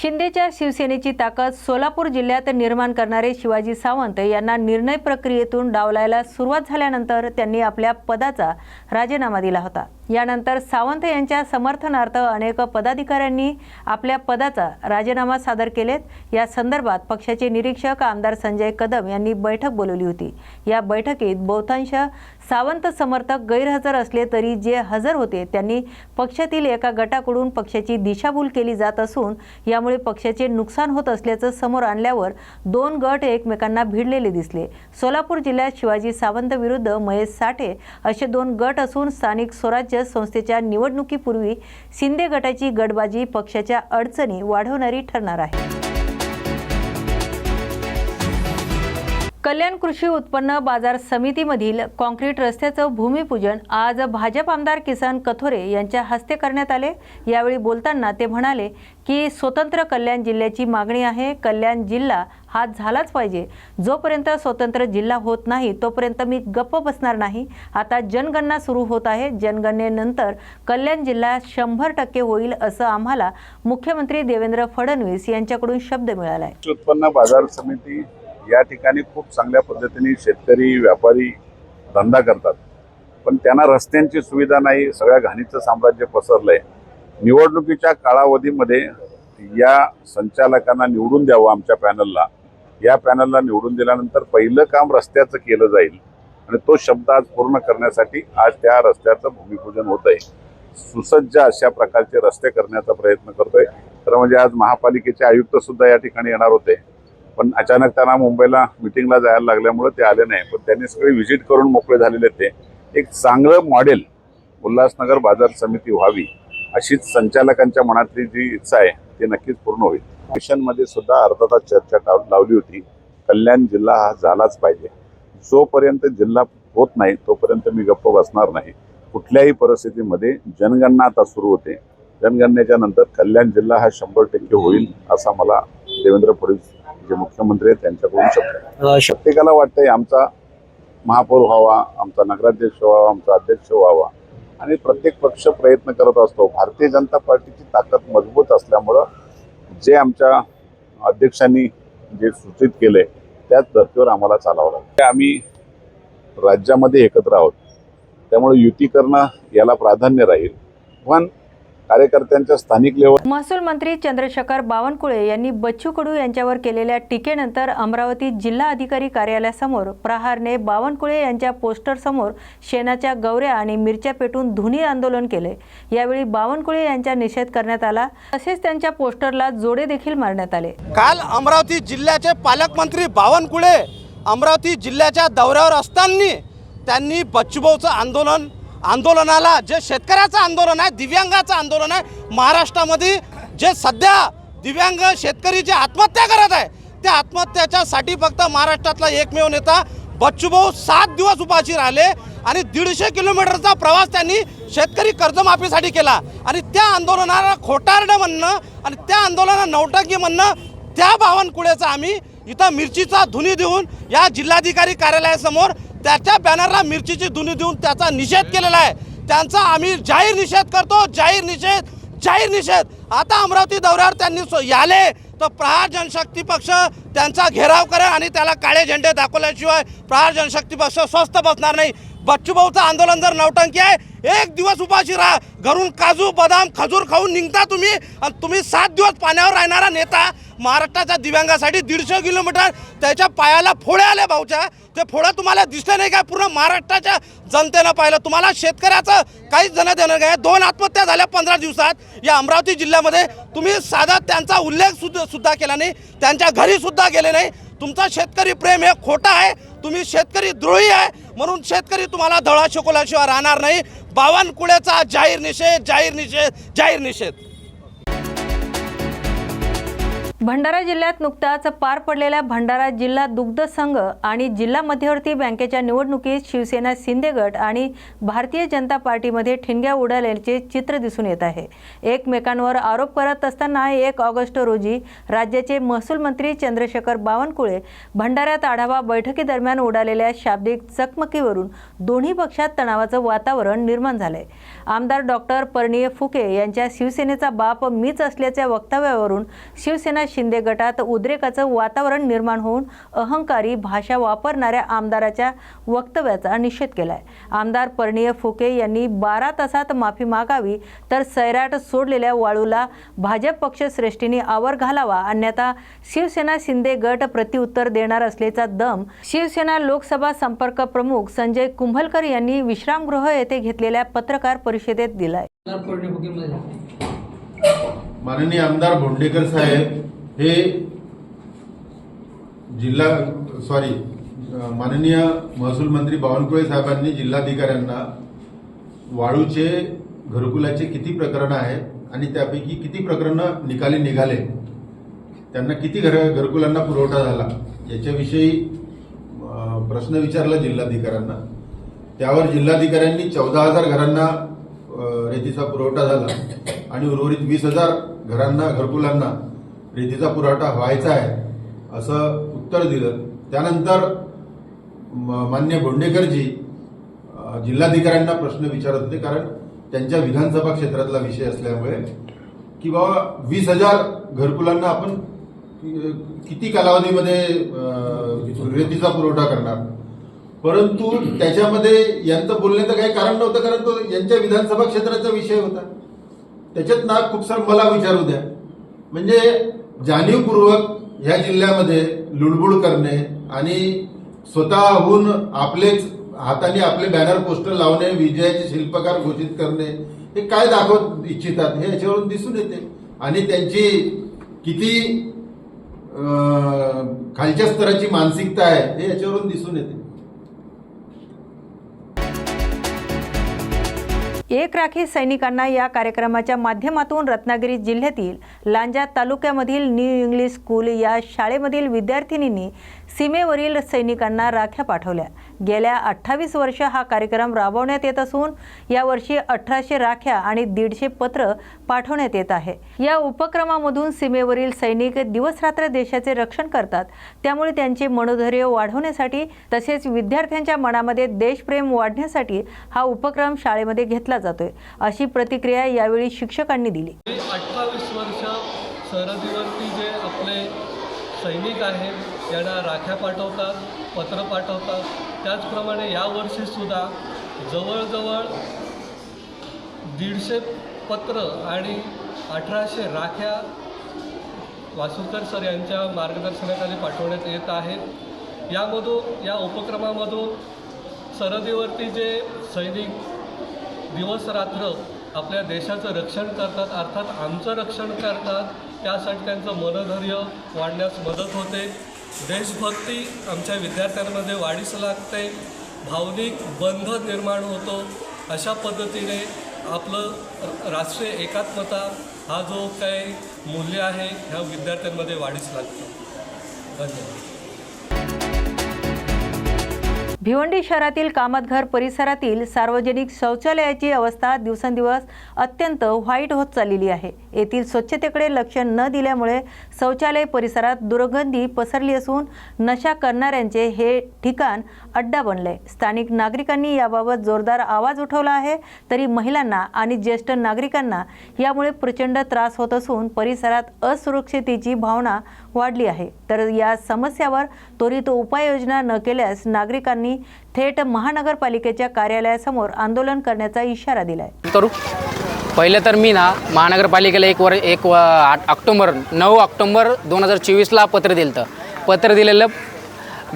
शिंदेच्या शिवसेनेची ताकद सोलापूर जिल्ह्यात निर्माण करणारे शिवाजी सावंत यांना निर्णय प्रक्रियेतून डावलायला सुरुवात झाल्यानंतर त्यांनी आपल्या पदाचा राजीनामा दिला होता. यानंतर सावंत यांच्या समर्थनार्थ अनेक पदाधिकाऱ्यांनी आपल्या पदाचा राजीनामा सादर केलेत. या संदर्भात पक्षाचे निरीक्षक आमदार संजय कदम यांनी बैठक बोलवली होती. या बैठकीत बहुतांश सावंत समर्थक गैरहजर असले तरी जे हजर होते त्यांनी पक्षातील एका गटाकडून पक्षाची दिशाभूल केली जात असून यामुळे पक्षाचे नुकसान होत असल्याचं समोर आणल्यावर दोन गट एकमेकांना भिडलेले दिसले. सोलापूर जिल्ह्यात शिवाजी सावंत विरुद्ध महेश साठे असे दोन गट असून स्थानिक स्वराज्य संस्थेच्या निवडणुकीपूर्वी शिंदे गटाची गटबाजी पक्षाच्या अडचणी वाढवणारी ठरणार आहे. कल्याण कृषी उत्पन्न बाजार समितीमधील कॉन्क्रीट रस्त्याचं भूमिपूजन आज भाजप आमदार किसन कथोरे यांच्या हस्ते करण्यात आले. यावेळी बोलताना ते म्हणाले की स्वतंत्र कल्याण जिल्ह्याची मागणी आहे. कल्याण जिल्हा हा झालाच पाहिजे. जोपर्यंत स्वतंत्र जिल्हा होत नाही तोपर्यंत मी गप्प बसणार नाही. आता जनगणना सुरू होत आहे. जनगणनेनंतर कल्याण जिल्हा शंभर टक्के होईल असं आम्हाला मुख्यमंत्री देवेंद्र फडणवीस यांच्याकडून शब्द मिळाला आहे उत्पन्न बाजार समिती या ठिकाणी खूप चांगल्या पद्धतीने शेतकरी व्यापारी धंदा करतात. पण त्यांना रस्त्यांची सुविधा नाही सगळ्या घाणीचं साम्राज्य पसरलं आहे निवडणुकीच्या कालावधीमध्ये या संचालकांना निवडून द्यावं आमच्या पॅनलला. या पॅनलला निवडून दिल्यानंतर पहिलं काम रस्त्याचं केलं जाईल आणि तो शब्द आज पूर्ण करण्यासाठी आज त्या रस्त्याचं भूमिपूजन होत आहे सुसज्ज अशा प्रकारचे रस्ते करण्याचा प्रयत्न करतोय. खरं म्हणजे आज महापालिकेचे आयुक्त सुद्धा या ठिकाणी येणार होते. पण अचानक त्यांना मुंबईला मिटिंगला जायला लागल्यामुळे ते आले नाही. पण त्यांनी सगळे व्हिजिट करून मोकळे झालेले ते. एक चांगलं मॉडेल उल्हासनगर बाजार समिती व्हावी अशीच संचालकांच्या मनातली जी इच्छा आहे ती नक्कीच पूर्ण होईल. मिशनमध्ये सुद्धा अर्धा तास चर्चा टाव- लावली होती. कल्याण जिल्हा हा झालाच पाहिजे. जोपर्यंत जिल्हा होत नाही तोपर्यंत मी गप्प बसणार नाही. कुठल्याही परिस्थितीमध्ये जनगणना आता सुरू होते. जनगणनेच्या नंतर कल्याण जिल्हा हा शंभर टक्के होईल असा मला देवेंद्र फडणवीस जे मुख्यमंत्री आहेत त्यांच्याकडून शब्द. प्रत्येकाला वाटतंय आमचा महापौर व्हावा आमचा नगराध्यक्ष व्हावा आमचा अध्यक्ष व्हावा. आणि प्रत्येक पक्ष प्रयत्न करत असतो. भारतीय जनता पार्टीची ताकद मजबूत असल्यामुळं जे आमच्या अध्यक्षांनी जे सूचित केलंय त्याच धर्तीवर आम्हाला चालावं लागतं आम्ही राज्यामध्ये एकत्र आहोत त्यामुळे युती करणं याला प्राधान्य राहील. पण कार्यकर्त्यांच्या स्थानिक लेवल महसूल मंत्री चंद्रशेखर बावनकुळे यांनी बच्चू कडू यांच्यावर केलेल्या टीकेनंतर अमरावती जिल्हा अधिकारी कार्यालयासमोर प्रहारने बावनकुळे यांच्या पोस्टरसमोर शेणाच्या गवऱ्या आणि मिरच्या पेटून धुनी आंदोलन केले. यावेळी बावनकुळे यांचा निषेध करण्यात आला. तसेच त्यांच्या पोस्टरला जोडे देखील मारण्यात आले. काल अमरावती जिल्ह्याचे पालकमंत्री बावनकुळे अमरावती जिल्ह्याच्या दौऱ्यावर असताना त्यांनी बच्चूभाऊचं आंदोलन आंदोलनाला जे शेतकऱ्याचं आंदोलन आहे दिव्यांगाचं आंदोलन आहे महाराष्ट्रामध्ये जे सध्या दिव्यांग शेतकरी जे आत्महत्या करत आहे त्या आत्महत्याच्यासाठी फक्त महाराष्ट्रातला एकमेव नेता बच्चूभाऊ सात दिवस उपाशी राहिले आणि दीडशे किलोमीटरचा प्रवास त्यांनी शेतकरी कर्जमाफीसाठी केला. आणि त्या आंदोलनाला खोटारडं म्हणणं आणि त्या आंदोलनाला नौटंकी म्हणणं त्या बावनकुळेचा आम्ही इथं मिरचीचा धुनी देऊन या जिल्हाधिकारी कार्यालयासमोर त्याच्या बॅनरला मिरचीची धुनी देऊन त्याचा निषेध केलेला आहे. त्यांचा आम्ही जाहीर निषेध करतो जाहीर निषेध जाहीर निषेध. आता अमरावती दौऱ्यावर त्यांनी सो- याले. तर प्रहार जनशक्ती पक्ष त्यांचा घेराव करेल आणि त्याला काळे झेंडे दाखवल्याशिवाय प्रहार जनशक्ती पक्ष स्वस्थ बसणार नाही. बच्चूभाऊचं आंदोलन जर नौटंकी आहे एक दिवस उपाशी राहा. घरून काजू बदाम खजूर खाऊन निघता तुम्ही. आणि तुम्ही सात दिवस पाण्यावर राहणारा नेता महाराष्ट्राच्या दिव्यांगासाठी दीडशे किलोमीटर त्याच्या पायाला फोड्या आले भाऊच्या. ते फोडं तुम्हाला दिसले नाही काय पूर्ण महाराष्ट्राच्या जनतेनं पाहिलं. तुम्हाला शेतकऱ्याचं काहीच जण देणं काय दोन आत्महत्या झाल्या पंधरा दिवसात. या अमरावती जिल्ह्यामध्ये तुम्ही साधा त्यांचा उल्लेख सुद्धा सुद्धा केला नाही. त्यांच्या घरी सुद्धा गेले नाही. तुमचा शेतकरी प्रेम हे खोटं आहे. तुम्ही शेतकरी द्रोही आहे. म्हणून शेतकरी तुम्हाला धळा शिकवल्याशिवाय राहणार नाही. बावनकुळ्याचा जाहीर निषेध जाहीर निषेध जाहीर निषेध. भंडारा जिल्ह्यात नुकताच पार पडलेल्या भंडारा जिल्हा दुग्ध संघ आणि जिल्हा मध्यवर्ती बँकेच्या निवडणुकीत शिवसेना शिंदे गट आणि भारतीय जनता पार्टीमध्ये ठिणग्या उडाल्याचे चित्र दिसून येत आहे. एकमेकांवर आरोप करत असताना एक ऑगस्ट रोजी राज्याचे महसूल मंत्री चंद्रशेखर बावनकुळे भंडाऱ्यात आढावा बैठकीदरम्यान उडालेल्या शाब्दिक चकमकीवरून दोन्ही पक्षात तणावाचं वातावरण निर्माण झालंय. आमदार डॉक्टर परिणय फुके यांच्या शिवसेनेचा बाप मीच असल्याच्या वक्तव्यावरून शिवसेना शिंदे गटात उद्रेकाचं वातावरण निर्माण होऊन अहंकारी भाषा वापरणाऱ्या आमदाराच्या वक्तव्याचा निषेध केलाय. आमदार परिणय फुके यांनी बारा तासात माफी मागावी तर सैराट सोडलेल्या वाळूला भाजप पक्षश्रेष्ठींनी आवर घालावा अन्यथा शिवसेना शिंदे गट प्रत्युत्तर देणार असल्याचा दम शिवसेना लोकसभा संपर्क प्रमुख संजय कुंभलकर यांनी विश्रामगृह येथे घेतलेल्या पत्रकार परिषदेत दिलाय. माननीय आमदार भोंडेकर साहेब हे जिल्हा सॉरी माननीय महसूल मंत्री बावनकुळे साहेबांनी जिल्हाधिकाऱ्यांना वाळूचे घरकुलाचे किती प्रकरणं आहेत आणि त्यापैकी किती प्रकरणं निकाली निघाले? त्यांना किती घर घरकुलांना पुरवठा झाला? याच्याविषयी प्रश्न विचारला जिल्हाधिकाऱ्यांना. त्यावर जिल्हाधिकाऱ्यांनी चौदा हजार घरांना रेतीचा पुरवठा झाला आणि उर्वरित वीस हजार घरांना घरकुलांना रेतीचा पुरवठा व्हायचा आहे असं उत्तर दिलं. त्यानंतर म- मान्य गोंडेकरजी जिल्हाधिकाऱ्यांना प्रश्न विचारत होते कारण त्यांच्या विधानसभा क्षेत्रातला विषय असल्यामुळे की बाबा वीस हजार घरकुलांना आपण किती कालावधीमध्ये रेतीचा पुरवठा करणार? परंतु त्याच्यामध्ये यांचं बोलण्याचं काही कारण नव्हतं कारण तो यांच्या विधानसभा क्षेत्राचा विषय होता. त्याच्यात ना खूप सर मला विचारू द्या. म्हणजे जाणीवपूर्वक ह्या जिल्ह्यामध्ये लुडबुड करणे आणि स्वतःहून आपलेच हाताने आपले बॅनर पोस्टर लावणे विजयाचे शिल्पकार घोषित करणे हे काय दाखवत इच्छितात हे याच्यावरून दिसून येते. आणि त्यांची किती खालच्या स्तराची मानसिकता आहे हे याच्यावरून दिसून येते. एक राखी सैनिकांना या कार्यक्रमाच्या माध्यमातून रत्नागिरी जिल्ह्यातील लांजा तालुक्यामधील न्यू इंग्लिश स्कूल या शाळेमधील विद्यार्थिनींनी सीमेवरील सैनिकांना राख्या पाठवल्या. गेल्या अठ्ठावीस वर्ष हा कार्यक्रम राबवण्यात येत असून यावर्षी अठराशे राख्या आणि दीडशे पत्र पाठवण्यात येत आहे. या उपक्रमामधून सीमेवरील सैनिक दिवसरात्र देशाचे रक्षण करतात. त्यामुळे त्यांचे मनोधैर्य वाढवण्यासाठी तसेच विद्यार्थ्यांच्या मनामध्ये देशप्रेम वाढण्यासाठी हा उपक्रम शाळेमध्ये घेतला जातोय अशी प्रतिक्रिया यावेळी शिक्षकांनी दिली. अठ्ठावीस वर्ष सरहदीवरती जे आपले सैनिक आहेत यांना राख्या पाठवतात पत्र पाठवतात. त्याचप्रमाणे यावर्षीसुद्धा जवळजवळ दीडशे पत्र आणि अठराशे राख्या वासुकर सर यांच्या मार्गदर्शनाखाली पाठवण्यात येत आहेत. यामधून या उपक्रमामधून सरहदीवरती जे सैनिक दिवस रात्र आपल्या देशाचं रक्षण करतात अर्थात आमचं रक्षण करतात त्यासाठी त्यांचं मनोधैर्य वाढण्यास मदत होते. देशभक्ती आमच्या विद्यार्थ्यांमध्ये वाढीस लागते. भावनिक बंध निर्माण होतो. अशा पद्धतीने आपलं राष्ट्रीय एकात्मता हा जो काही मूल्य आहे ह्या विद्यार्थ्यांमध्ये वाढीस लागतो. धन्यवाद. भिवंडी शहरातील कामतघर परिसरातील सार्वजनिक शौचालयाची अवस्था दिवसेंदिवस अत्यंत वाईट होत चाललेली आहे. येथील स्वच्छतेकडे लक्ष न दिल्यामुळे शौचालय परिसरात दुर्गंधी पसरली असून नशा करणाऱ्यांचे हे ठिकाण अड्डा बनले. स्थानिक नागरिकांनी याबाबत जोरदार आवाज उठवला आहे तरी महिलांना आणि ज्येष्ठ नागरिकांना यामुळे प्रचंड त्रास होत असून परिसरात असुरक्षितेची भावना वाढली आहे. तर या समस्यावर त्वरित उपाययोजना न केल्यास नागरिकांनी थेट महानगरपालिकेच्या कार्यालयासमोर आंदोलन करण्याचा इशारा दिलाय. करू पहिलं तर मी ना महानगरपालिकेला एक वर एक व- आठ नऊ ऑक्टोंबर दोन हजार चोवीसला पत्र दिलं होतं पत्र दिलेलं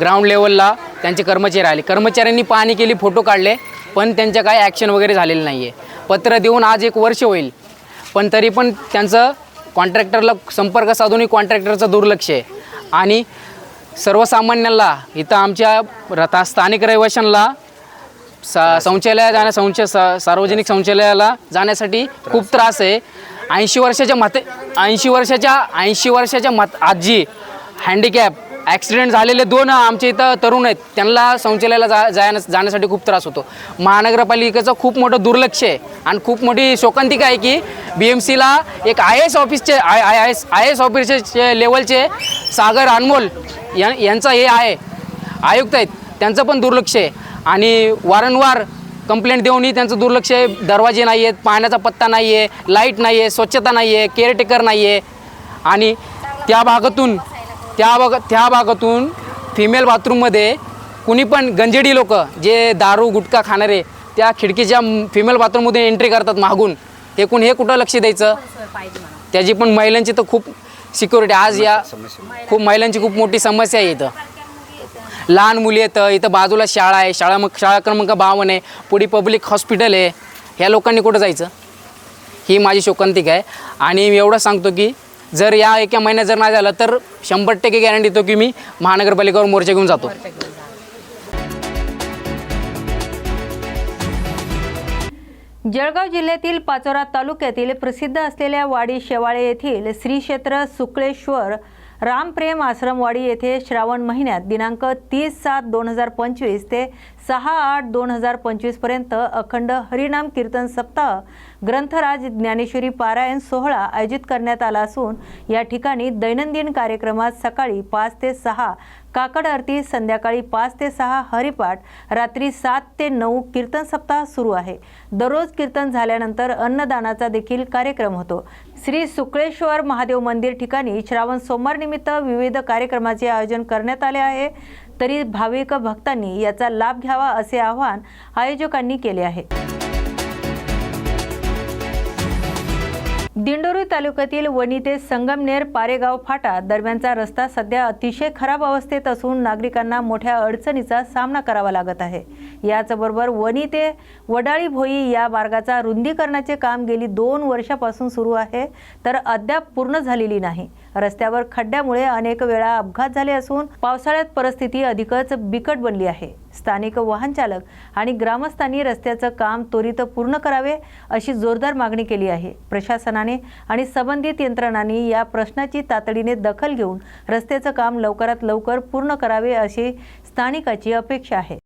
ग्राउंड लेवलला त्यांचे कर्मचारी आले. कर्मचाऱ्यांनी पाहणी केली फोटो काढले पण त्यांच्या काही ॲक्शन वगैरे झालेलं नाही आहे पत्र देऊन आज एक वर्ष होईल. पण तरी पण त्यांचं कॉन्ट्रॅक्टरला संपर्क साधूनही कॉन्ट्रॅक्टरचं दुर्लक्ष आहे. आणि सर्वसामान्यांना इथं आमच्या रथा स्थानिक रहिवाशांना सा शौचालयात जाण्या शौच सा- सार्वजनिक शौचालयाला जाण्यासाठी खूप त्रास आहे. ऐंशी वर्षाच्या मत ऐंशी वर्षाच्या ऐंशी वर्षाच्या मत आजी हँडिकॅप ॲक्सिडेंट झालेले दोन आमच्या इथं तरुण आहेत त्यांना शौचालयाला जा जाण्या जाण्यासाठी खूप त्रास होतो. महानगरपालिकेचं खूप मोठं दुर्लक्ष आहे आणि खूप मोठी शोकांतिका आहे की बी एम सीला एक आय एस ऑफिसचे I I S I S ऑफिसचे लेवलचे सागर अनमोल या यांचा हे आहे. आयुक्त आहेत. त्यांचं पण दुर्लक्ष आहे. आणि वारंवार कंप्लेंट देऊनही त्यांचं दुर्लक्ष आहे. दरवाजे नाही आहेत पाण्याचा पत्ता नाही आहे लाइट नाही आहे स्वच्छता नाही आहे केअरटेकर नाही आहे. आणि त्या भागातून त्या भाग त्या भागातून फिमेल बाथरूममध्ये कुणी पण गंजेडी लोक जे दारू गुटखा खाणारे त्या खिडकीच्या फिमेल बाथरूममध्ये एंट्री करतात मागून. हे कोण हे कुठं लक्ष द्यायचं? त्याची पण महिलांची तर खूप सिक्युरिटी आज या खूप महिलांची खूप मोठी समस्या आहे इथं. लहान मुली आहेत इथं बाजूला शाळा आहे शाळा मग शाळा क्रमांक बावन्न आहे पुढे पब्लिक हॉस्पिटल आहे. ह्या लोकांनी कुठं जायचं? ही माझी शोकांतिका आहे. आणि मी एवढं सांगतो की जर या एका महिन्यात जर नाही झालं तर शंभर टक्के गॅरंटी देतो की मी महानगरपालिकेवर मोर्चा घेऊन जातो. जळगाव जिल्ह्यातील पाचोरा तालुक्यातील प्रसिद्ध असलेल्या वाडी शेवाळे येथील श्री क्षेत्र शुक्लेश्वर रामप्रेम आश्रमवाडी येथे श्रावण महिन्यात दिनांक तीस सात दोन हजार पंचवीस ते सहा आठ दोन हजार पंचवीसपर्यंत अखंड हरिनाम कीर्तन सप्ताह ग्रंथराज ज्ञानेश्वरी पारायण सोहळा आयोजित करण्यात आला असून या ठिकाणी दैनंदिन कार्यक्रमात सकाळी पाच ते सहा काकड आरती संध्याकाळी पाच ते सहा हरिपाठ रात्री सात ते नऊ कीर्तन सप्ताह सुरू आहे. दररोज कीर्तन झाल्यानंतर अन्नदानाचा देखील कार्यक्रम होतो. श्री शुक्लेश्वर महादेव मंदिर ठिकाणी श्रावण सोमवार निमित्त विविध कार्यक्रमाचे आयोजन करण्यात आले आहे. तरी भाविक भक्तांनी याचा लाभ घ्यावा असे आवाहन आयोजकांनी केले आहे. दिंडोरी तालुक्यातील वणी ते संगमनेर पारेगाव फाटा दरम्यानचा रस्ता सध्या अतिशय खराब अवस्थेत असून नागरिकांना मोठ्या अडचणीचा सामना करावा लागत आहे. याचबरोबर वणी ते वडाळी भोई या मार्गाचा रुंदीकरणाचे काम गेली दोन वर्षापासून सुरू आहे तर अद्याप पूर्ण झालेली नाही. रस्त्यावर खड्ड्यामुळे अनेक वेळा अपघात झाले असून पावसाळ्यात परिस्थिती अधिकच बिकट बनली आहे. स्थानिक वाहन चालक आणि ग्रामस्थांनी रस्त्याचं काम त्वरित पूर्ण करावे अशी जोरदार मागणी केली आहे. प्रशासनाने आणि संबंधित यंत्रणांनी या प्रश्नाची तातडीने दखल घेऊन रस्त्याचं काम लवकरात लवकर पूर्ण करावे अशी स्थानिकाची अपेक्षा आहे.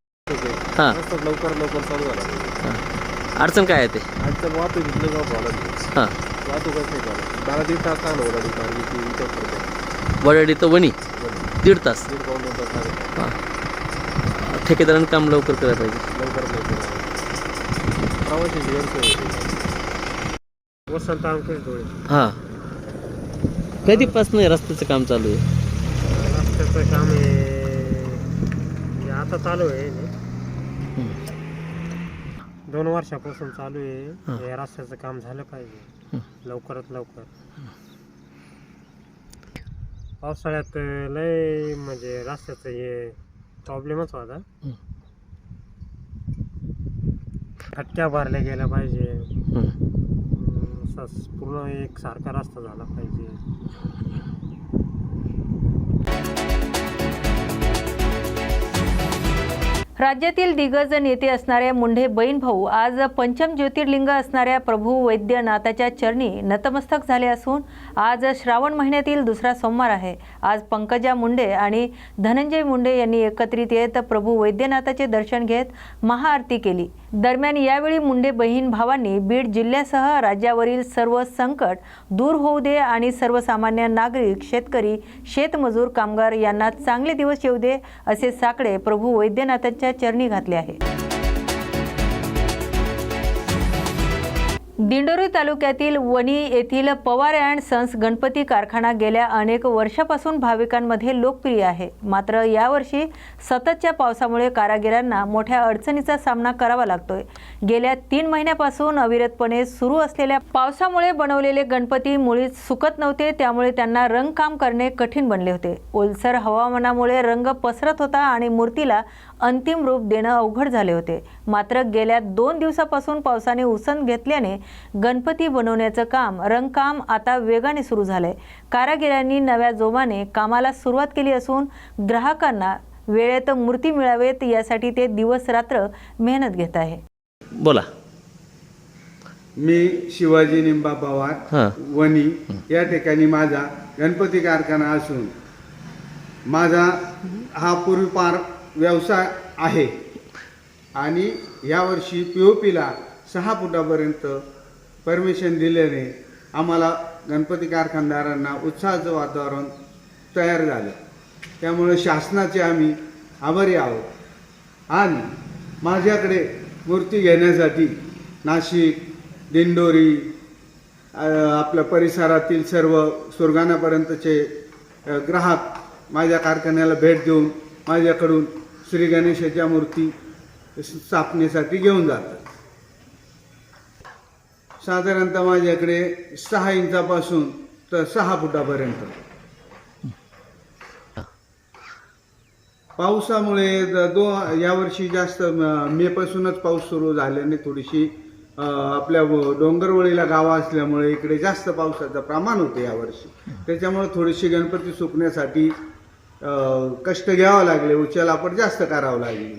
हां. लवकर लवकर चालू झाला. अडचण काय आहे ते? अडचण वाहतूक हां. वाहतूकच नाही दीड तास. लागला करतो वडाडी तर वणी दीड तास दीड पाऊन दोन तास लागला हां. ठेकेदारांनी काम लवकर करायला पाहिजे. लवकर लवकर प्रवासी गैरसोय होती वसंत अंकुश डोळे हां. कधीपासून हे रस्त्याचं काम चालू आहे? रस्त्याचं काम आहे हे आता चालू आहे. दोन वर्षापासून चालू आहे. हे रस्त्याचं काम झालं पाहिजे. लवकरात लवकर. पावसाळ्यात लय म्हणजे रस्त्याचं हे प्रॉब्लेमच होता. खटक्या भरल्या गेल्या पाहिजे. असं पूर्ण एक सारखा रस्ता झाला पाहिजे. राज्यातील दिग्गज नेते असणारे मुंढे बहीण भाऊ आज पंचम ज्योतिर्लिंग असणाऱ्या प्रभू वैद्यनाथाच्या चरणी नतमस्तक झाले असून आज श्रावण महिन्यातील दुसरा सोमवार आहे. आज पंकजा मुंडे आणि धनंजय मुंडे यांनी एकत्रित येत प्रभू वैद्यनाथाचे दर्शन घेत महाआरती केली. दरम्यान यावेळी मुंडे बहीण भावांनी बीड जिल्ह्यासह राज्यावरील सर्व संकट दूर होऊ दे आणि सर्वसामान्य नागरिक शेतकरी शेतमजूर कामगार यांना चांगले दिवस येऊ दे असे साकडे प्रभू वैद्यनाथांच्या चरणी घातले आहे दिंडोरी तालुक्यातील वणी येथील पवार अँड सन्स गणपती कारखाना गेल्या अनेक वर्षापासून भाविकांमध्ये लोकप्रिय आहे. मात्र यावर्षी सततच्या पावसामुळे कारागिरांना मोठ्या अडचणीचा सामना करावा लागतोय. गेल्या तीन महिन्यापासून अविरतपणे सुरू असलेल्या पावसामुळे बनवलेले गणपती मुळीच सुकत नव्हते त्यामुळे त्यांना रंगकाम करणे कठीण बनले होते. ओलसर हवामानामुळे रंग पसरत होता आणि मूर्तीला अंतिम रूप देणं अवघड झाले होते. मात्र गेल्या दोन दिवसापासून पावसाने उसण घेतल्याने गणपती बनवण्याचं काम रंगकाम आता वेगाने सुरू झालंय. कारागिरांनी नव्या जोमाने कामाला सुरुवात केली असून ग्राहकांना वेळेत मूर्ती मिळावेत यासाठी ते दिवस रात्र मेहनत घेत आहे. बोला. मी शिवाजी निंबा पवार वणी या ठिकाणी माझा गणपती कारखाना असून माझा हा पूर्वीपार व्यवसाय आहे. आणि यावर्षी पी ओ पीला सहा फुटापर्यंत परमिशन दिल्याने आम्हाला गणपती कारखानदारांना उत्साहाचं वातावरण तयार झालं. त्यामुळे शासनाचे आम्ही आभारी आहोत. आणि माझ्याकडे मूर्ती घेण्यासाठी नाशिक दिंडोरी आपल्या परिसरातील सर्व सुरगाणापर्यंतचे ग्राहक माझ्या कारखान्याला भेट देऊन माझ्याकडून श्री गणेशाच्या मूर्ती स्थापनेसाठी घेऊन जातात. साधारणतः माझ्याकडे सहा इंचापासून तर सहा फुटापर्यंत. पावसामुळे दो यावर्षी जास्त मेपासूनच पाऊस सुरू झाल्याने थोडीशी आपल्या व- डोंगरवळीला गावं असल्यामुळे इकडे जास्त पावसाचं प्रमाण होतं यावर्षी. त्याच्यामुळे थोडीशी गणपती सुकण्यासाठी कष्ट घ्यावं लागले उचल आपण जास्त करावं लागली.